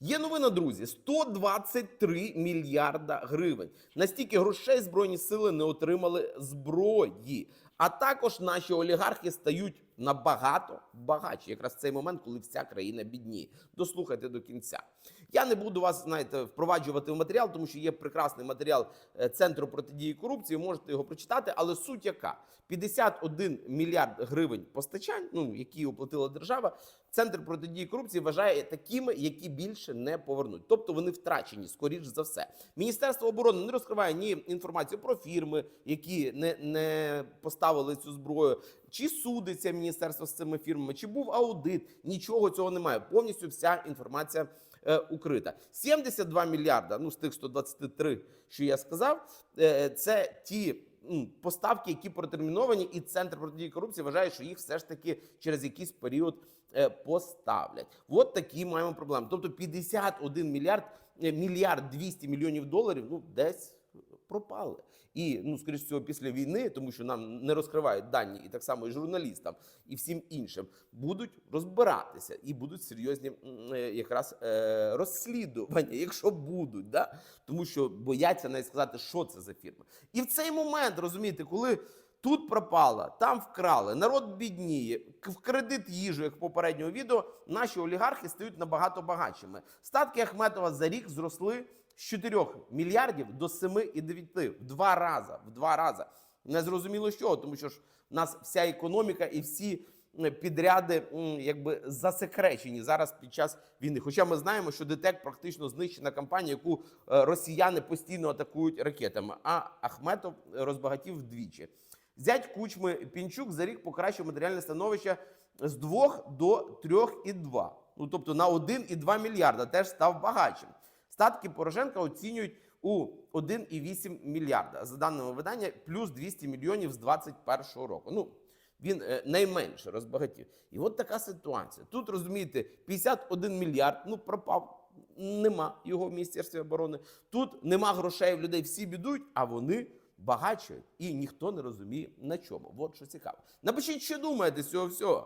Є новина, друзі: 123 мільярда гривень. Настільки грошей збройні сили не отримали зброї. А також наші олігархи стають набагато багатші. Якраз цей момент, коли вся країна бідніє. Дослухайте до кінця. Я не буду вас знаєте, впроваджувати в матеріал, тому що є прекрасний матеріал е, Центру протидії корупції. Можете його прочитати. Але суть яка: 51 мільярд гривень постачань, ну які оплатила держава. Центр протидії корупції вважає такими, які більше не повернуть. Тобто вони втрачені, скоріш за все. Міністерство оборони не розкриває ні інформацію про фірми, які не, не поставили цю зброю, чи судиться міністерство з цими фірмами, чи був аудит. Нічого цього немає. Повністю вся інформація е, укрита. 72 мільярда, ну з тих 123, що я сказав, е, це ті. Поставки, які протерміновані, і центр протидії корупції вважає, що їх все ж таки через якийсь період е, поставлять. От такі маємо проблеми. Тобто 51 мільярд, е, мільярд 200 мільйонів доларів, ну десь пропали. І ну, скоріш всього, після війни, тому що нам не розкривають дані, і так само і журналістам, і всім іншим будуть розбиратися і будуть серйозні е, якраз е, розслідування, якщо будуть, да? тому що бояться навіть сказати, що це за фірма. І в цей момент розумієте, коли. Тут пропала, там вкрали, народ бідніє, в кредит їжу, як в попереднього відео, наші олігархи стають набагато багатшими. Статки Ахметова за рік зросли з 4 мільярдів до 7,9. В два рази. В два рази. Не зрозуміло чого, тому що ж в нас вся економіка і всі підряди якби засекречені зараз під час війни. Хоча ми знаємо, що ДТЕК практично знищена компанія, яку е, росіяни постійно атакують ракетами. А Ахметов розбагатів вдвічі. Зять кучми Пінчук за рік покращив матеріальне становище з 2 до 3,2. Ну тобто на 1,2 мільярда теж став багатшим. Статки Порошенка оцінюють у 1,8 мільярда. За даними видання, плюс 200 мільйонів з 2021 року. Ну він е, найменше розбагатів. І от така ситуація. Тут розумієте, 51 мільярд ну пропав. Нема його в міністерстві оборони. Тут нема грошей в людей, всі бідують, а вони багатшають. І ніхто не розуміє на чому. От що цікаво. Напишіть, що думаєте з цього всього.